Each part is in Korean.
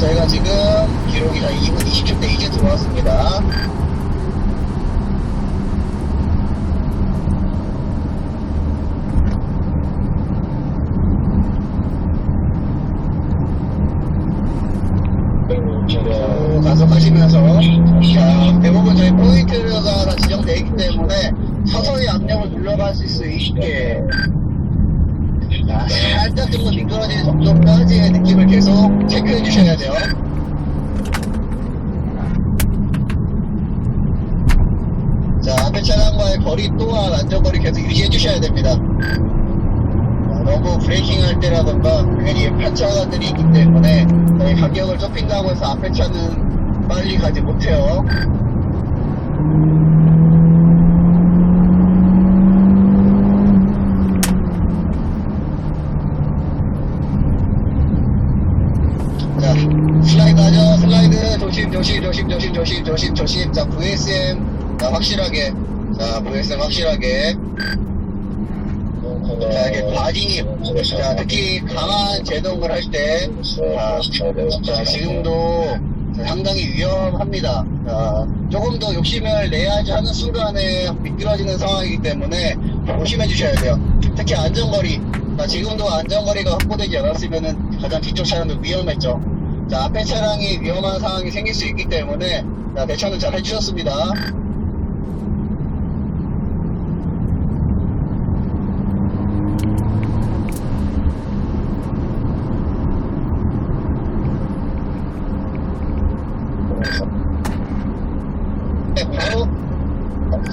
저희가 지금 기록이 한 2분 20초 때 이제 들어왔습니다. 쭉 가속하시면서 자, 대부분 저희 포인트가 다 지정되어 있기 때문에 서서히 압력을 눌러갈 수 있게 자, 살짝 정도 미끄러지는 정도까지의 느낌을 계속 체크해 주셔야 돼요. 자, 앞에 차량과의 거리 또한 안전거리 계속 유지해 주셔야 됩니다. 자, 너무 브레이킹 할 때라던가 괜히 편차가들이 있기 때문에 저희 가격을 좁힌다고 해서 앞에 차는 빨리 가지 못해요. 자, 슬라이드 하죠. 슬라이드 조심, 조심, 조심, 조심, 조심, 조심. 자, VSM 자, 확실하게. 자, VSM 확실하게. 자, 이렇게 바디, 자, 특히 강한 제동을 할 때, 자, 자, 지금도 상당히 위험합니다. 자, 조금 더 욕심을 내야지 하는 순간에 미끄러지는 상황이기 때문에 조심해 주셔야 돼요. 특히 안전거리. 자, 지금도 안전거리가 확보되지 않았으면 가장 뒤쪽 차량도 위험했죠. 자, 앞에 차량이 위험한 상황이 생길 수 있기 때문에 자, 대처는 잘 해주셨습니다. 네, 바로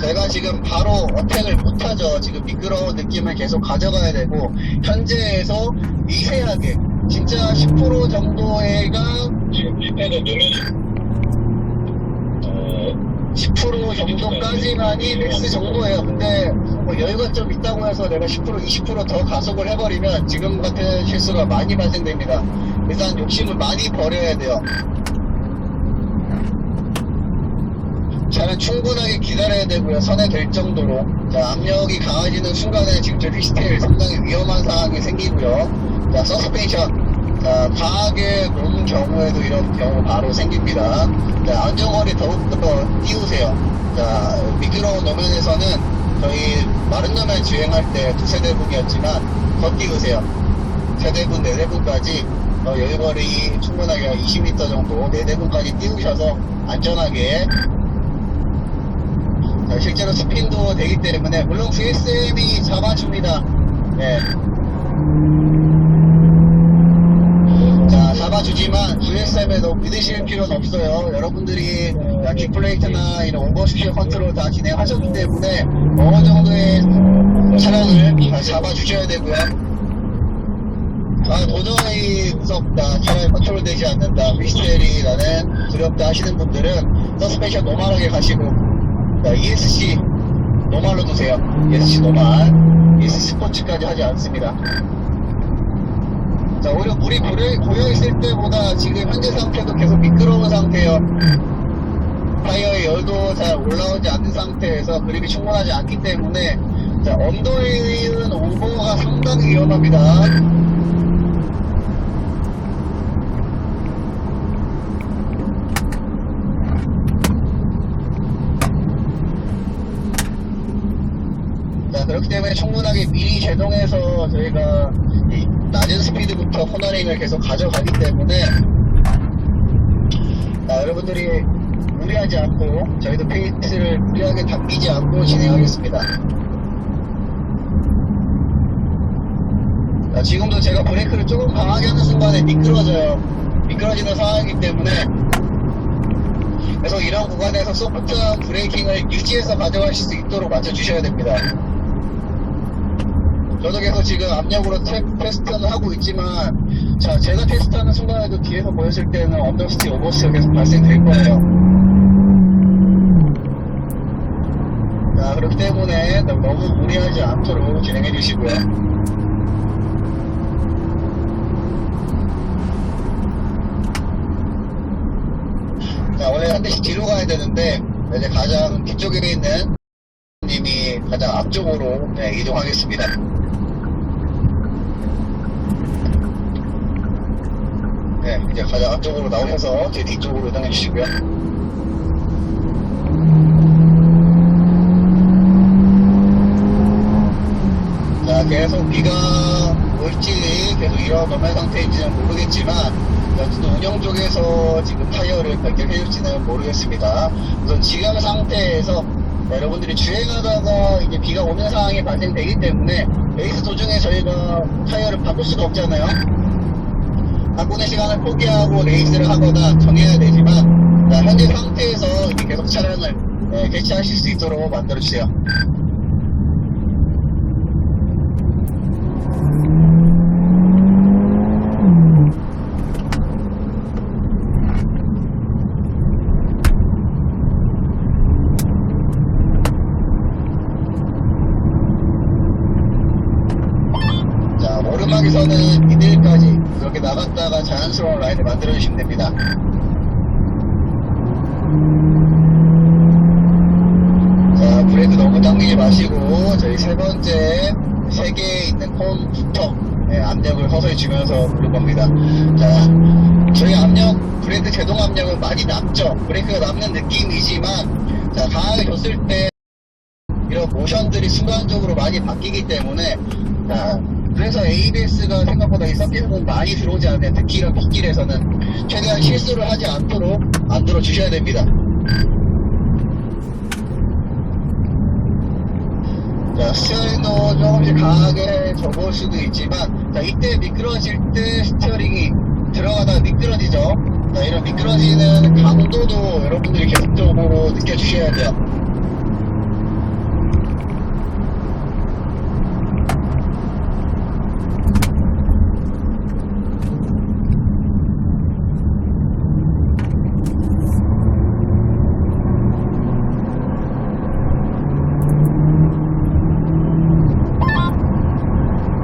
제가 지금 바로 어택을 못하죠. 지금 미끄러운 느낌을 계속 가져가야 되고 현재에서 미세하게 진짜 10% 정도가 지금 1패가 되면 10% 정도까지만이 맥스 정도예요. 근데 뭐 여유가 좀 있다고 해서 내가 10% 20%더 가속을 해버리면 지금 같은 실수가 많이 발생됩니다. 일단 욕심을 많이 버려야 돼요. 차는 충분하게 기다려야 되고요. 선에 될 정도로. 자, 압력이 강해지는 순간에 저 휘스테일 상당히 위험한 상황이 생기고요. 자, 서스펜션. 자, 과하게 놓은 경우에도 이런 경우 바로 생깁니다. 자, 안전거리 더욱더 띄우세요. 자, 미끄러운 노면에서는 저희 마른 노면 주행할 때 두세 대분이었지만 더 띄우세요. 세 대분, 네 대분까지 어, 여유거리 충분하게 한 20m 정도 네대분까지 띄우셔서 안전하게 자, 실제로 스핀도 되기 때문에 물론 VSM이 잡아줍니다. 네. 자, 잡아주지만 VSM에도 믿으실 필요는 없어요. 여러분들이 킥플레이트나 이런 오버스피어 컨트롤 다 진행하셨기 때문에 어느 정도의 차량을 다 잡아주셔야 되고요. 아, 도저히 무섭다. 차량이 컨트롤 되지 않는다. 미스테리 나는 두렵다 하시는 분들은 서스펜션 노멀하게 가시고 자, ESC 노멀로 두세요. ESC 노멀. ESC 스포츠까지 하지 않습니다. 자, 오히려 물이 고여, 고여있을 때보다 지금 현재 상태도 계속 미끄러운 상태예요. 타이어의 열도 잘 올라오지 않는 상태에서 그립이 충분하지 않기 때문에 자, 언더에 있는 오버가 상당히 위험합니다. 그렇기 때문에 충분하게 미리 제동해서 저희가 이 낮은 스피드부터 코너링을 계속 가져가기 때문에 자, 여러분들이 무리하지 않고 저희도 페이스를 무리하게 당기지 않고 진행하겠습니다. 자, 지금도 제가 브레이크를 조금 강하게 하는 순간에 미끄러져요. 미끄러지는 상황이기 때문에 그래서 이런 구간에서 소프트 브레이킹을 유지해서 가져가실 수 있도록 맞춰주셔야 됩니다. 계속 지금 압력으로 테, 테스트는 하고 있지만 자 제가 테스트하는 순간에도 뒤에서 보였을 때는 언더스티 오버스티가 계속 발생될 거예요. 자 그렇기 때문에 너무 무리하지 않도록 진행해 주시고요. 자 원래 한 대씩 뒤로 가야 되는데 이제 가장 뒤쪽에 있는 님이 가장 앞쪽으로 네, 이동하겠습니다 네, 이제 가장 앞쪽으로 나오셔서 제 뒤쪽으로 이동해 주시고요. 자, 계속 비가 올지 계속 너의 상태인지는 모르겠지만 어쨌든 운영 쪽에서 지금 타이어를 발견해줄지는 모르겠습니다. 우선 지금 상태에서 여러분들이 주행하다가 이제 비가 오는 상황이 발생되기 때문에 레이스 도중에 저희가 타이어를 바꿀 수가 없잖아요. 바꾸는 시간을 포기하고 레이스를 하거나 정해야 되지만 자, 현재 상태에서 계속 차량을 예, 개최하실 수 있도록 만들어주세요. 자, 오르막에서는 미들까지 이렇게 나갔다가 자연스러운 라인을 만들어주시면 됩니다. 자, 브레이크 너무 당기지 마시고, 저희 세 번째, 세 개에 있는 콘 부터 네, 압력을 서서히 주면서 누를 겁니다. 자, 저희 압력, 브레이크 제동 압력은 많이 남죠. 브레이크가 남는 느낌이지만, 자, 강하게 줬을 때, 이런 모션들이 순간적으로 많이 바뀌기 때문에 자, 그래서 ABS가 생각보다 이 서킷은 많이 들어오지 않는데 특히 이런 빗길에서는 최대한 실수를 하지 않도록 만들어 주셔야 됩니다. 자, 스티어링도 조금씩 강하게 접을 수도 있지만 자, 이때 미끄러질 때 스티어링이 들어가다가 미끄러지죠. 자, 이런 미끄러지는 강도도 여러분들이 계속적으로 느껴주셔야 돼요.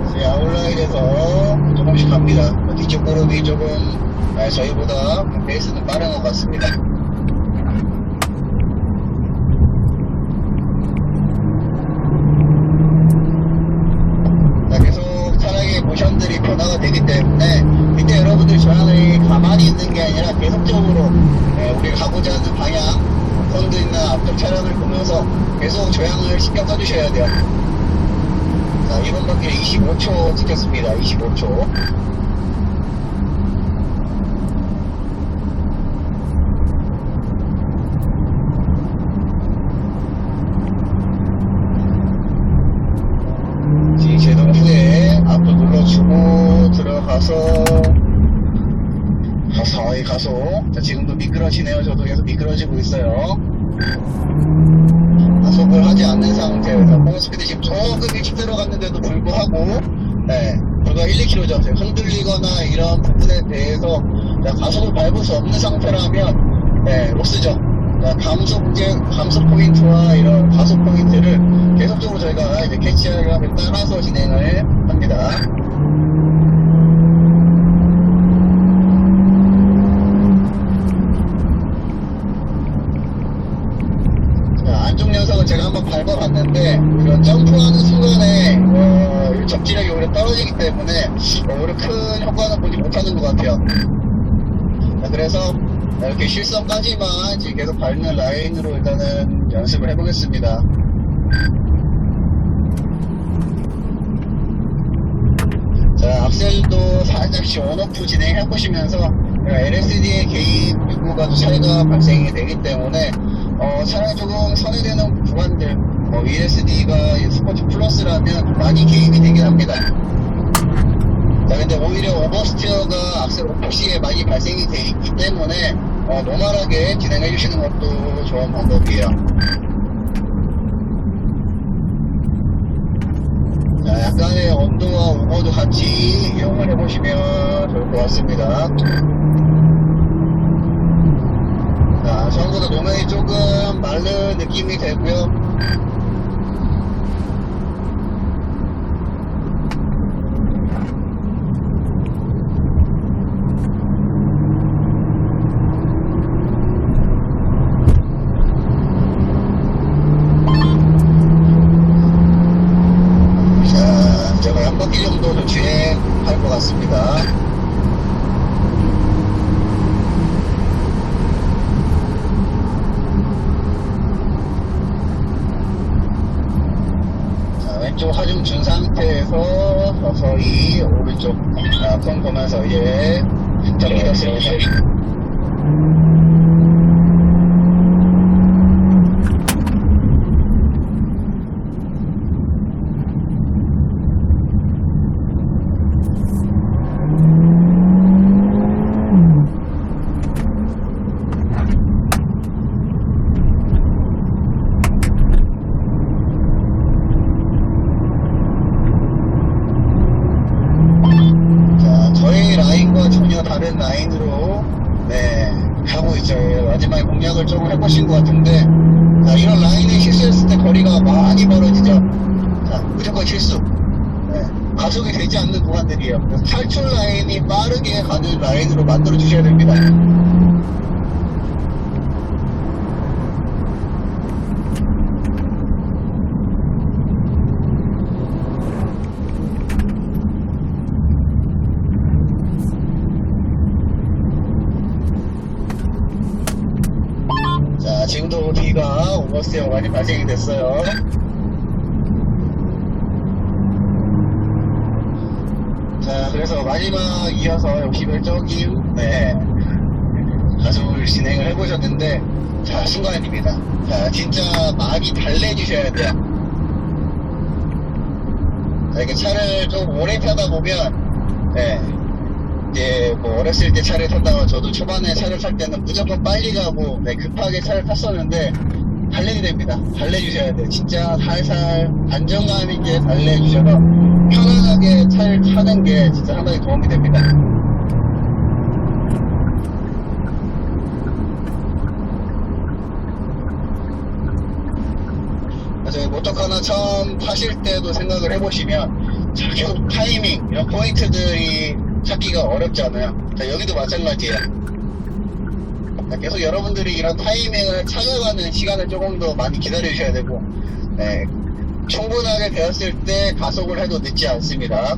이제 아웃라인에서 조금씩 갑니다. 뒤쪽 그룹이 조금 아, 저희보다 페이스는 빠른 것 같습니다. 자, 계속 차량의 모션들이 변화가 되기 때문에 이때 여러분들 저항이 가만히 있는 게 아니라 계속적으로 예, 우리가 가고자 하는 방향, 선두있는 앞쪽 차량을 보면서 계속 조향을 신경 써주셔야 돼요. 자, 이번 바퀴에 25초 찍혔습니다. 25초. 지금 제동 후에 앞으로 눌러주고 들어가서 서서히 가속. 자, 지금도 미끄러지네요. 미끄러지고 있어요. 가속을 하지 않는 상태에서 홈스피드 지금 조금 일찍 들어갔는데도 불구하고 네, 불과 1, 2km죠. 흔들리거나 이런 부분에 대해서 자, 가속을 밟을 수 없는 상태라면 네, 로스죠. 자, 감속, 이제 감속 포인트와 이런 가속 포인트를 계속적으로 저희가 이제 캐치하려면 따라서 진행을 합니다. 자, 안쪽 녀석은 제가 한번 밟아봤는데 이런 점프하는 순간에 어, 이 접지력이 오히려 떨어지기 때문에 어, 오히려 큰 효과는 보지 못하는 것 같아요. 자, 그래서 이렇게 실선까지만 지금 계속 밟는 라인으로 일단은 연습을 해보겠습니다. 자, 악셀도 살짝씩 온오프 진행해 보시면서 LSD의 개입 요구가 또 차이가 발생이 되기 때문에 어, 차량이 조금 선회되는 구간들 뭐 ESD가 스포츠 플러스라면 많이 개입이 되긴 합니다. 자, 근데 오히려 오버스티어가 악셀 오프 시에 많이 발생이 돼 있기 때문에 어, 노멀하게 진행해 주시는 것도 좋은 방법이에요. 자, 약간의 언더와 오버도 같이 이용을 해보시면 좋을 것 같습니다. 자, 처음보다 노면이 조금 마른 느낌이 되고요. 자, 제가 한 바퀴 정도는 주행할 것 같습니다. 왼쪽 하중 준 상태에서 서서히 오른쪽 아, 폰 보면서 이제 정리됐습니다. 자, 저희 라인과 전혀 다른 라인으로 네 가고 있죠. 예, 마지막에 공략을 조금 해보신 것 같은데 자, 이런 라인에 실수했을 때 거리가 많이 벌어지죠. 자, 무조건 실수. 네, 되지 않는 구간들이에요. 탈출 라인이 빠르게 가는 라인으로 만들어 주셔야 됩니다. 자, 지금도 비가 오버스테어 많이 발생이 됐어요. 자, 그래서 마지막 이어서 역시 별적인, 네, 가속을 진행을 해보셨는데, 자, 순간입니다. 자, 진짜 많이 달래주셔야 돼요. 자, 이렇게 차를 좀 오래 타다 보면, 네, 이제 뭐 어렸을 때 차를 탄다가 저도 초반에 차를 탈 때는 무조건 빨리 가고 네, 급하게 차를 탔었는데 달래야 됩니다. 달래주셔야 돼요. 진짜 살살 안정감 있게 달래주셔서 게 차를 타는 게 진짜 상당히 도움이 됩니다. 그래서 모터카나 처음 타실 때도 생각을 해보시면 자, 계속 타이밍 이런 포인트들이 찾기가 어렵잖아요. 자, 여기도 마찬가지예요. 자, 계속 여러분들이 이런 타이밍을 찾아가는 시간을 조금 더 많이 기다려주셔야 되고 네, 충분하게 되었을 때 가속을 해도 늦지 않습니다.